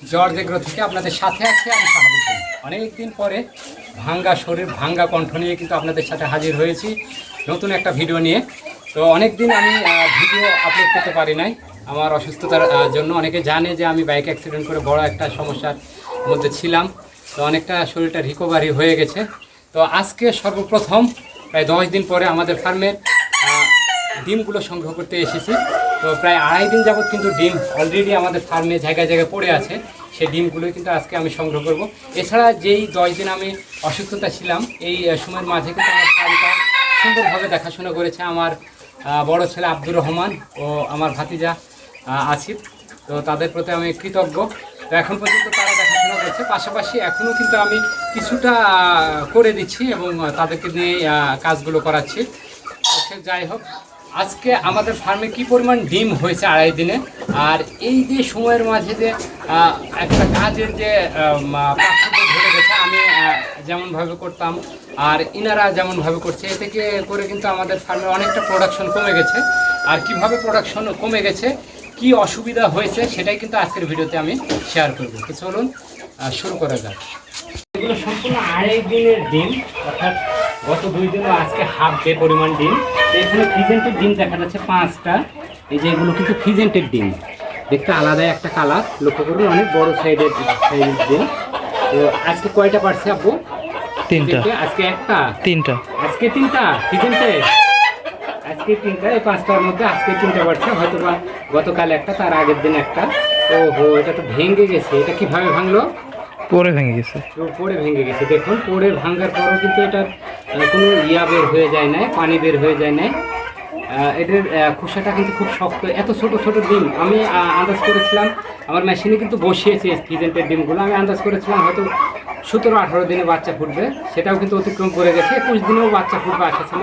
George agro থেকে আপনাদের সাথে আছে, আমি শাহাবুদ্দিন। অনেকদিন পরে ভাঙ্গা শরীর, ভাঙ্গা কণ্ঠ নিয়ে কিন্তু আপনাদের সাথে হাজির হয়েছি নতুন একটা ভিডিও নিয়ে। তো অনেক দিন আমি ভিডিও আপলোড করতে পারি নাই। আমার অসুস্থতার জন্য অনেকে জানে যে আমি বাইক অ্যাক্সিডেন্ট করে বড় একটা সমস্যার মধ্যে ছিলাম। তো অনেকটা শরীরটা রিকভারি হয়ে গেছে। তো আজকে সর্বপ্রথম প্রায় দশ দিন পরে আমাদের ফার্মের ডিমগুলো সংগ্রহ করতে এসেছি। তো প্রায় আড়াই দিন যাবত কিন্তু ডিম অলরেডি আমাদের ফার্মে জায়গায় জায়গায় পড়ে আছে। সেই ডিমগুলোই কিন্তু আজকে আমি সংগ্রহ করব। এছাড়া যেই দশ দিন আমি অসুস্থতা ছিলাম, এই সময়ের মাঝে কিন্তু আমার ফার্মটা সুন্দরভাবে দেখাশোনা করেছে আমার বড় ছেলে আব্দুর রহমান ও আমার ভাতিজা আসিফ। তো তাদের প্রতি আমি কৃতজ্ঞ। তো এখন পর্যন্ত তারা দেখাশোনা করছে। পাশাপাশি এখনও কিন্তু আমি কিছুটা করে দিচ্ছি এবং তাদেরকে নিয়ে কাজগুলো করাচ্ছি। যাই হোক আজকে আমাদের ফার্মে কি পরিমাণ ডিম হয়েছে আড়াই দিনে? আর এই যে সময়ের মাঝে যে একটা কাজের যে ঘটে গেছে, আমি যেমনভাবে করতাম, আর ইনারা যেমনভাবে করছে, এ থেকে করে কিন্তু আমাদের ফার্মে অনেকটা প্রোডাকশন কমে গেছে। আর কীভাবে প্রোডাকশন কমে গেছে, কি অসুবিধা হয়েছে, সেটাই কিন্তু আজকের ভিডিওতে আমি শেয়ার করব। তো চলুন শুরু করা যাক। এগুলো সম্পূর্ণ আড়াই দিনের ডিম, অর্থাৎ গত দুই দিন আজকে হাফ ডে পরিমাণ ডিম। এখানে ফিজেন্টের ডিম দেখা যাচ্ছে পাঁচটা। এই যে এগুলো কিন্তু ফিজেন্টের ডিম। দেখতে আলাদা একটা কালার লক্ষ্য করুন অনেক বড় সাইডের সাইজের ডিম। তো আজকে কয়টা পারছে আপু তিনটা। আজকে একটা? তিনটা। আজকে তিনটা? ফিজেন্টে আজকে তিনটা। এই পাঁচটার মধ্যে আজকে তিনটা পারছে। হয়তো বা গতকাল একটা তার আগের দিন একটা। ও হো এটা তো ভেঙে গেছে। এটা কীভাবে ভাঙলো? পরে ভেঙে গেছে। পরে ভেঙে গেছে। দেখুন, পরে ভাঙার পরও কিন্তু এটার কোনো ইয়া বের হয়ে যায় না পানি বের হয়ে যায় না এটার খোসাটা কিন্তু খুব শক্ত। এত ছোট ছোট ডিম, আমি আন্দাজ করেছিলাম, আমার মেশিনে কিন্তু বসিয়েছি ফিজেন্টের ডিমগুলো। আমি আন্দাজ করেছিলাম হয়তো সতেরো, আঠারো দিনে বাচ্চা ফুটবে। সেটাও কিন্তু অতিক্রম করে গেছে। একুশ দিনেও বাচ্চা ফুটবে, আশা ছিল।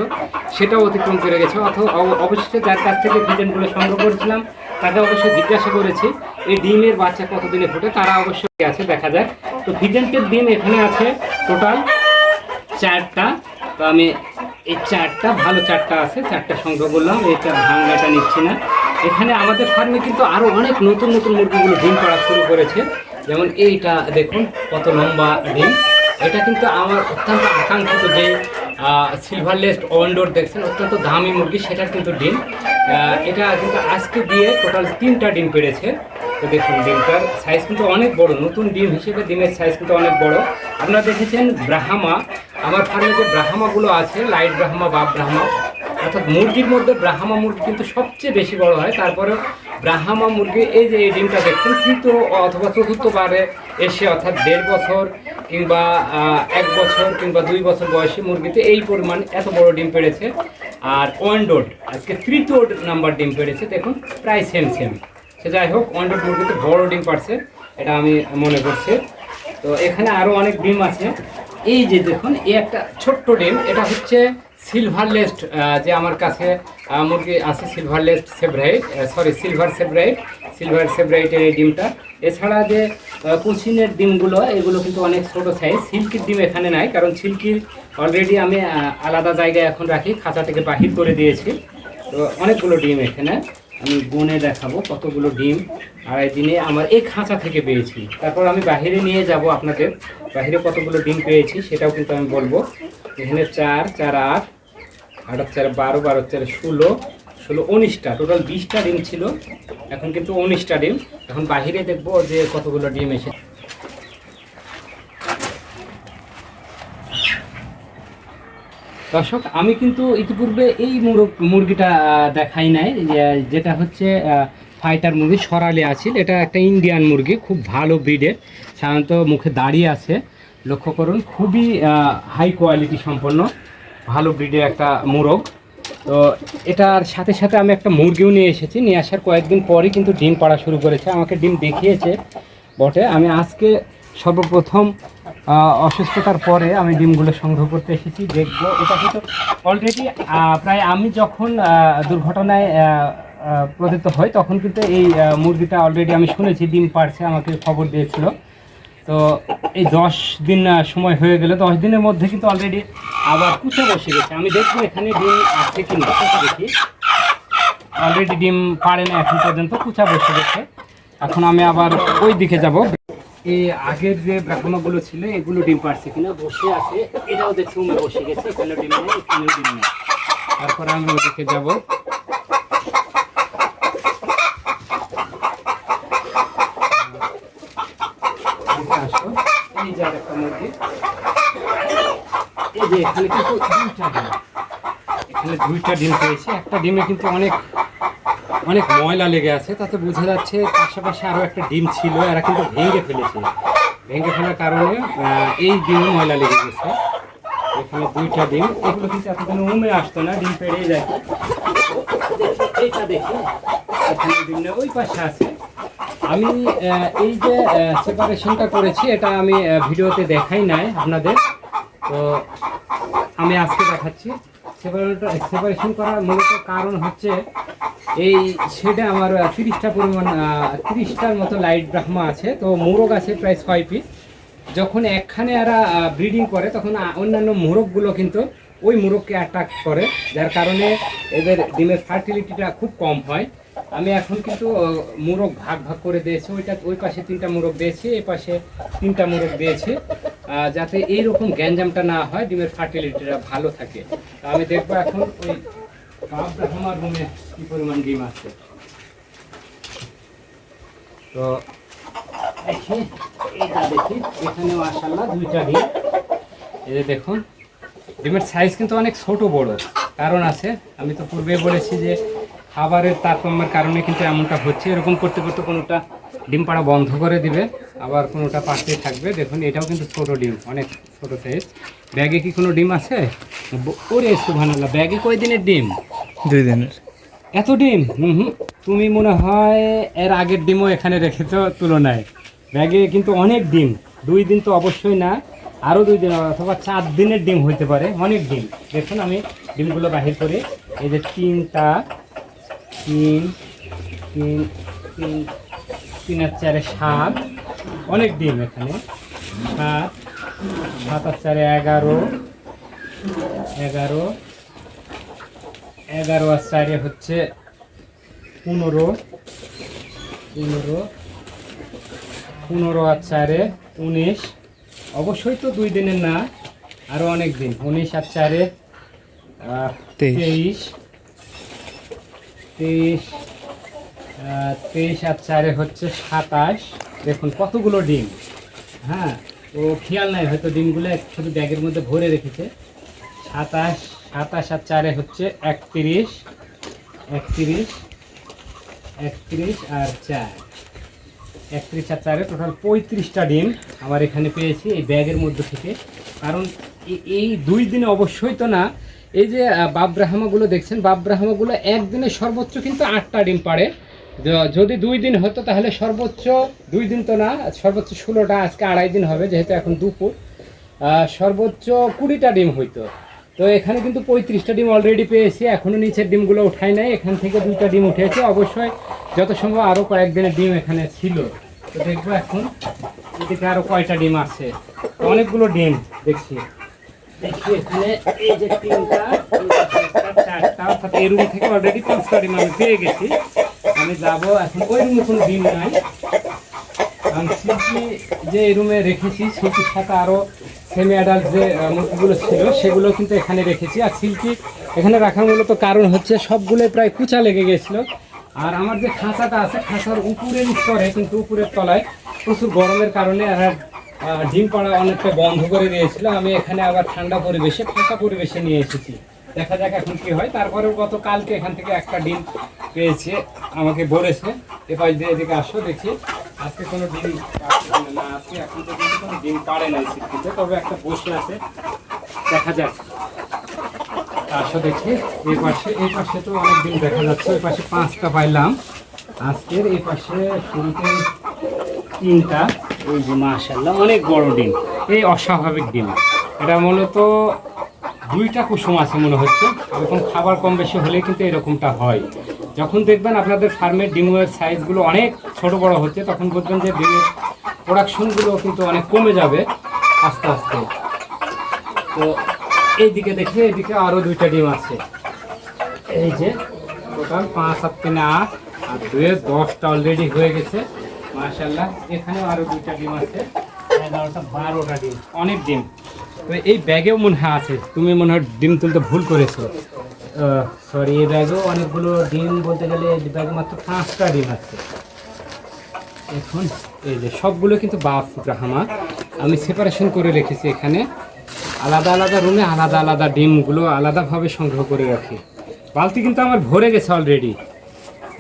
সেটাও অতিক্রম করে গেছে। অথবা অবশ্যই যার কাছ থেকে ফিজেন্টগুলো সংগ্রহ করেছিলাম, তাকে অবশ্যই জিজ্ঞাসা করেছি, এই ডিমের বাচ্চা কতদিনে ফুটে? তারা অবশ্যই আছে, দেখা যাক। তো ফিজেন্টের দিন এখানে আছে টোটাল চারটা। তো আমি এই চারটা, ভালো চারটা আছে, চারটা সংখ্যা বললাম এটা ভাঙ্গাটা নিচ্ছি না। এখানে আমাদের ফার্মে কিন্তু আরও অনেক নতুন নতুন মুরগিগুলো ডিম করা শুরু করেছে। যেমন এইটা, দেখুন, কত লম্বা ডিম। এটা কিন্তু আমার অত্যন্ত আকাঙ্ক্ষিত যে সিলভার লেস্ট ওয়েন্ডোর দেখছেন, অত্যন্ত দামি মুরগি, সেটার কিন্তু ডিম। এটা কিন্তু আজকে দিয়ে টোটাল তিনটা ডিম পেড়েছে। তো দেখুন, ডিমটার সাইজ কিন্তু অনেক বড়, নতুন ডিম হিসেবে ডিমের সাইজ কিন্তু অনেক বড়। আপনারা দেখেছেন ব্রাহ্মা, আমার ফার্মে যে ব্রাহ্মাগুলো আছে লাইট ব্রাহ্মা বা ব্রাহ্মা, অর্থাৎ মুরগির মধ্যে ব্রাহ্মা মুরগি কিন্তু সবচেয়ে বেশি বড় হয়। তারপরে ব্রাহ্মা মুরগি, এই যে এই ডিমটা দেখছেন, তৃতীয় অথবা চতুর্থবারে এসে অর্থাৎ দেড় বছর কিংবা এক বছর কিংবা দুই বছর বয়সী মুরগিতে এই পরিমাণ এত বড় ডিম পেড়েছে। আর ওয়ান্ডোড আজকে তৃতীয় নাম্বার ডিম পেড়েছে, দেখুন, প্রায় সেম সেম সে যাই হোক ওয়ান্ডোড মুরগিতে বড় ডিম পারছে এটা আমি মনে করছি। তো এখানে আরও অনেক ডিম আছে। এই যে দেখুন, এই একটা ছোট্ট ডিম, এটা হচ্ছে সিলভার লেস্ট যে আমার কাছে মুরগি আছে silver laced Sebright sorry silver Sebright silver সেভরাইটের এই ডিমটা। এছাড়া যে কুচিনের ডিমগুলো, এগুলো কিন্তু অনেক ছোট সাইজ সিল্কির ডিম এখানে নাই, কারণ সিল্কির অলরেডি আমি আলাদা জায়গায় এখন রাখি, খাঁচা থেকে বাহির করে দিয়েছি। তো অনেকগুলো ডিম এখানে, আমি গুনে দেখাবো কতগুলো ডিম আড়াই দিনে আমার এই খাঁচা থেকে পেয়েছি। তারপর আমি বাইরে নিয়ে যাব আপনাদের বাইরে কতগুলো ডিম পেয়েছি সেটাও কিন্তু আমি বলব। এখানে চার চার আট আট চার বারো বারো চার ষোলো ষোলো, উনিশটা। টোটাল বিশটা ডিম ছিল। এখন কিন্তু উনিশটা ডিম। এখন বাহিরে দেখব যে কতগুলো ডিম এসে দর্শক, আমি কিন্তু ইতিপূর্বে এই মুরগ- মুরগিটা দেখাই নাই। যেটা হচ্ছে ফাইটার মুরগি, সরালে আছিল এটা একটা ইন্ডিয়ান মুরগি, খুব ভালো ব্রিডের সাধারণত মুখে দাঁড়িয়ে আছে। লক্ষ্য করুন, খুবই হাই কোয়ালিটি সম্পন্ন, ভালো ব্রিডের একটা মুরগ। তো এটার সাথে সাথে আমি একটা মুরগিও নিয়ে এসেছি। নিয়ে আসার কয়েকদিন পরই কিন্তু ডিম পাড়া শুরু করেছে। আমাকে ডিম দেখিয়েছে বটে। আমি আজকে সর্বপ্রথম অসুস্থতার পরে আমি ডিমগুলো সংগ্রহ করতে এসেছি। দেখব, এটা কিন্তু অলরেডি প্রায় আমি যখন দুর্ঘটনায় পতিত হই, তখন কিন্তু এই মুরগিটা অলরেডি আমি শুনেছি, ডিম পাড়ছে, আমাকে খবর দিয়েছিল। তো এই দশ দিন সময় হয়ে গেলে, দশ দিনের মধ্যে কিন্তু অলরেডি আবার কুচে বসে গেছে। আমি দেখব এখানে ডিম আছে কি না দেখি। অলরেডি ডিম পারে না এখন পর্যন্ত, কুচা বসে গেছে। এখন আমি আবার ওই দিকে যাব। এই আগের যে ব্রাহ্মণগুলো ছিল, এগুলো ডিম পারছে কিনা, বসে আছে। এটাও দেখছি বসে গেছে এখানেও ডিম নেই, এখানেও ডিম নেই। তারপরে আমি ওদিকে যাব এদিকে আসো। এই যে এখানে কিন্তু দুইটা ডিম। এখানে দুইটা ডিম পেয়েছি একটা ডিমে কিন্তু অনেক অনেক ময়লা লেগে আছে। তাতে বোঝা যাচ্ছে পাশাপাশি আরও একটা ডিম ছিল। এরা কিন্তু ভেঙে ফেলেছে। ভেঙে ফেলার কারণে এই ডিমে ময়লা লেগে গেছে। এখানে দুইটা ডিম। এগুলো কিন্তু এতদিন উমে আসতো না, ডিম পেড়েই যায়। এইটা দেখি ডিম না ওই পাশে আছে। আমি এই যে সেপারেশনটা করেছি, এটা আমি ভিডিওতে দেখাই নাই আপনাদের। তো আমি আজকে দেখাচ্ছি। সেপারেশন করার মূলত কারণ হচ্ছে, এই সেটা আমার তিরিশটা পরিমাণ তিরিশটার মতো লাইট ব্রাহ্মা আছে। তো মোরগ আছে প্রায় ছয় পিস যখন একখানে এরা ব্রিডিং করে, তখন অন্যান্য মোরগগুলো কিন্তু ওই মোরগকে অ্যাটাক করে, যার কারণে এদের ডিমের ফার্টিলিটিটা খুব কম হয়। আমি এখন কিন্তু মোরগ ভাগ ভাগ করে দিয়েছি। ওইটা ওই পাশে তিনটা মোরগ দিয়েছি, এই পাশে তিনটা মোরগ দিয়েছি। যাতে এইরকম গ্যাঞ্জামটা না হয়, ডিমের ফার্টিলিটিটা ভালো থাকে। আমি দেখব এখন ওই আমার রুমে কি পরিমাণ ডিম আছে। তো দেখি এটা দেখি, এখানেও মাশাল্লাহ দুইটা ডিম। এই যে দেখুন, ডিমের সাইজ কিন্তু অনেক ছোট বড়, কারণ আছে। আমি তো পূর্বে বলেছি যে খাবারের তারতম্যের কারণে কিন্তু এমনটা হচ্ছে। এরকম করতে করতে কোনোটা ডিম পাড়া বন্ধ করে দিবে আবার কোনোটা পাশে থাকবে। দেখুন এটাও কিন্তু ছোট ডিম অনেক ছোট সাইজ ব্যাগে কি কোনো ডিম আছে? ওরে সুবহানাল্লাহ ব্যাগে কয় দিনের ডিম? দুই দিনের। এত ডিম? হুম হুম। তুমি মনে হয় এর আগের ডিমও এখানে রেখেছ তুলনায়। ব্যাগে কিন্তু অনেক ডিম দুই দিন তো অবশ্যই না আরও দুই দিন অথবা চার দিনের ডিম হইতে পারে অনেক ডিম। দেখুন আমি ডিমগুলো বাহির করে। এই যে তিনটা তিন তিন তিন তিন আর চারে সাত। অনেক ডিম এখানে। সাত সাত আর চারে এগারো। এগারো এগারো আর চারে হচ্ছে পনেরো। পনেরো পনেরো আর চারে উনিশ। অবশ্যই তো দুই দিনের না আরও অনেক দিন। উনিশ আর চারে তেইশ। তেইশ তেইশ আর চারে হচ্ছে সাতাশ। দেখুন, কতগুলো ডিম। হ্যাঁ ও খেয়াল নাই, হয়তো ডিমগুলো শুধু ব্যাগের মধ্যে ভরে রেখেছে। সাতাশ সাতাশ আর চারে হচ্ছে একত্রিশ একত্রিশ একত্রিশ আর চার। একত্রিশ আর চারে টোটাল পঁয়ত্রিশটা ডিম আমার এখানে পেয়েছি এই ব্যাগের মধ্যে থেকে। কারণ এই দুই দিনে অবশ্যই তো না এই যে আহ, বাপ ব্রাহ্মাগুলো দেখছেন বাপ ব্রাহ্মাগুলো একদিনে সর্বোচ্চ কিন্তু আটটা ডিম য- যদি দুই দিন হতো তাহলে সর্বোচ্চ দুই দিন তো না সর্বোচ্চ ষোলোটা আজকে আড়াই দিন হবে যেহেতু এখন দুপুর। সর্বোচ্চ কুড়িটা ডিম হইতো। তো এখানে কিন্তু পঁয়ত্রিশটা ডিম অলরেডি পেয়েছি এখনও নিচের ডিমগুলো উঠাই নাই এখান থেকে দুইটা ডিম উঠেছে। অবশ্যই যত সম্ভব আরও কয়েকদিনের ডিম এখানে ছিল। তো দেখব এখন এদিকে আরও কয়টা ডিম আছে। অনেকগুলো ডিম দেখছি। দেখি এখানে যে তিনটা এই রুম থেকে অলরেডি পাঁচটা আমি পেয়ে গেছি আমি যাব এখন ওই রুমে কোনো ডিম নাই কারণ সিল্কি যে রুমে রেখেছি সিল্কির সাথে আরও সেমি অ্যাডাল্ট যে আহ, মুরগিগুলো ছিল সেগুলো কিন্তু এখানে রেখেছি আর সিল্কি এখানে রাখার মূলত কারণ হচ্ছে সবগুলোই প্রায় কুচা লেগে গেছিল আর আমার যে খাঁচাটা আছে খাঁচার উপরের স্তরে কিন্তু উপরের তলায় প্রচুর গরমের কারণে আর ডিম পাড়া অনেকটা বন্ধ করে দিয়েছিল। আমি এখানে আবার ঠান্ডা পরিবেশে, ফাঁকা পরিবেশে নিয়ে এসেছি। দেখা যাক এখন কি হয়। তারপরেও গত কালকে এখান থেকে একটা ডিম পেয়েছে, আমাকে বলেছে এবার দিয়ে এদিকে আসো, দেখি আজকে কোনো ডিম না আজকে এখন পর্যন্ত কোনো ডিম পাড়ে নাই সিদ্ধিতে, তবে একটা বসে আছে, দেখা যাক। আসো দেখি, এই পাশে এই পাশে তো অনেক ডিম দেখা যাচ্ছে ওই পাশে পাঁচটা পাইলাম। আজকের এই পাশে শুরুতে তিনটা। ওই যে মাশাল্লাহ অনেক বড় ডিম। এই অস্বাভাবিক ডিম। এটা মূলত দুইটা কুসুম আছে মনে হচ্ছে। এরকম খাবার কম বেশি হলে কিন্তু এরকমটা হয়। যখন দেখবেন আপনাদের ফার্মের ডিমের সাইজগুলো অনেক ছোট বড় হচ্ছে, তখন বুঝবেন যে ডিমের প্রোডাকশনগুলো কিন্তু অনেক কমে যাবে আস্তে আস্তে। তো এইদিকে দেখে এইদিকে আরও দুইটা ডিম আছে। এই যে টোটাল পাঁচ, সাত, তিনে, আট আর দুয়ে দশটা অলরেডি হয়ে গেছে। মাশাল্লাহ এখানেও আরও দুইটা ডিম আছে। এগারোটা, বারোটা ডিম। অনেক ডিম। তো এই ব্যাগেও মনে হয় আছে। তুমি মনে হয় ডিম তুলতে ভুল করেছ। সরি এই ব্যাগেও অনেকগুলো ডিম বলতে গেলে ব্যাগে মাত্র পাঁচটা ডিম আছে। এখন এই যে সবগুলো কিন্তু বাফ ব্রাহ্মা আমি সেপারেশন করে রেখেছি এখানে। আলাদা আলাদা রুমে আলাদা আলাদা ডিমগুলো আলাদাভাবে সংগ্রহ করে রাখি। বালতি কিন্তু আমার ভরে গেছে অলরেডি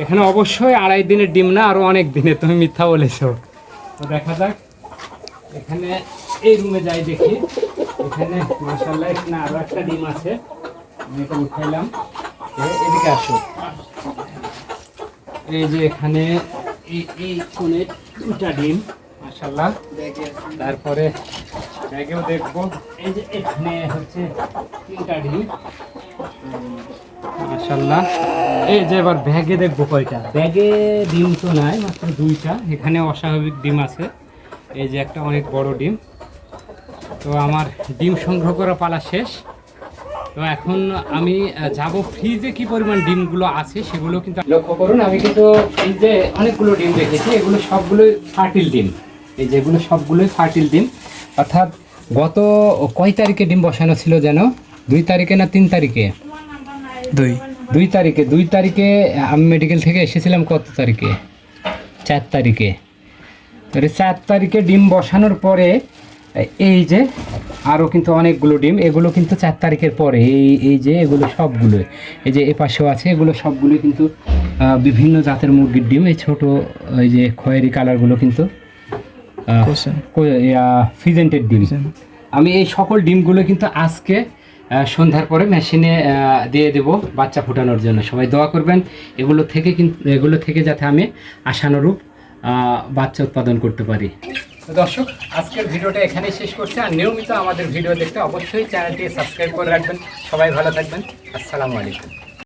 এখানে অবশ্যই আড়াই দিনের ডিম না আরও অনেক দিনে তুমি মিথ্যা বলেছ। তো দেখা যাক, এখানে এই রুমে যাই দেখি। এখানে মাসাল্লাহ এখানে আরও একটা ডিম আছে। আমি এটা উঠাইলাম। এদিকে আসো। এই যে এখানে, এই কোণে দুটা ডিম মাসাল্লাহ তারপরে ব্যাগেও দেখব। এই যে এখানে হচ্ছে তিনটা ডিম। মাসাল্লাহ এই যে এবার ব্যাগে দেখব কয়টা। ব্যাগে ডিম তো নাই, মাত্র দুইটা। এখানে অস্বাভাবিক ডিম আছে। এই যে একটা অনেক বড় ডিম। তো আমার ডিম সংগ্রহ করা পালা শেষ। তো এখন আমি যাব ফ্রিজে কি পরিমাণ ডিমগুলো আছে সেগুলো কিন্তু লক্ষ্য করুন, আমি কিন্তু ফ্রিজে অনেকগুলো ডিম দেখেছি এগুলো সবগুলোই ফার্টিল ডিম। এই যেগুলো সবগুলোই ফার্টিল ডিম। অর্থাৎ গত কয় তারিখে ডিম বসানো ছিল যেন? দুই তারিখে না তিন তারিখে? দুই। দুই তারিখে দুই তারিখে আমি মেডিকেল থেকে এসেছিলাম কত তারিখে? চার তারিখে। তাহলে চার তারিখে ডিম বসানোর পরে এই যে আরও কিন্তু অনেকগুলো ডিম এগুলো কিন্তু চার তারিখের পরে এই এই যে এগুলো সবগুলো এই যে এ পাশেও আছে এগুলো সবগুলো কিন্তু বিভিন্ন জাতের মুরগির ডিম এই ছোটো এই যে খয়েরি কালারগুলো কিন্তু ফিজেন্টের ডিম। আমি এই সকল ডিমগুলো কিন্তু আজকে সন্ধ্যার পরে মেশিনে দিয়ে দেব বাচ্চা ফোটানোর জন্য। সবাই দোয়া করবেন, এগুলো থেকে কিন্তু এগুলো থেকে যাতে আমি আশানুরূপ বাচ্চা উৎপাদন করতে পারি। দর্শক, আজকের ভিডিওটা এখানেই শেষ করছে। আর নিয়মিত আমাদের ভিডিও দেখতে অবশ্যই চ্যানেলটি সাবস্ক্রাইব করে রাখবেন। সবাই ভালো থাকবেন। আসসালামু আলাইকুম।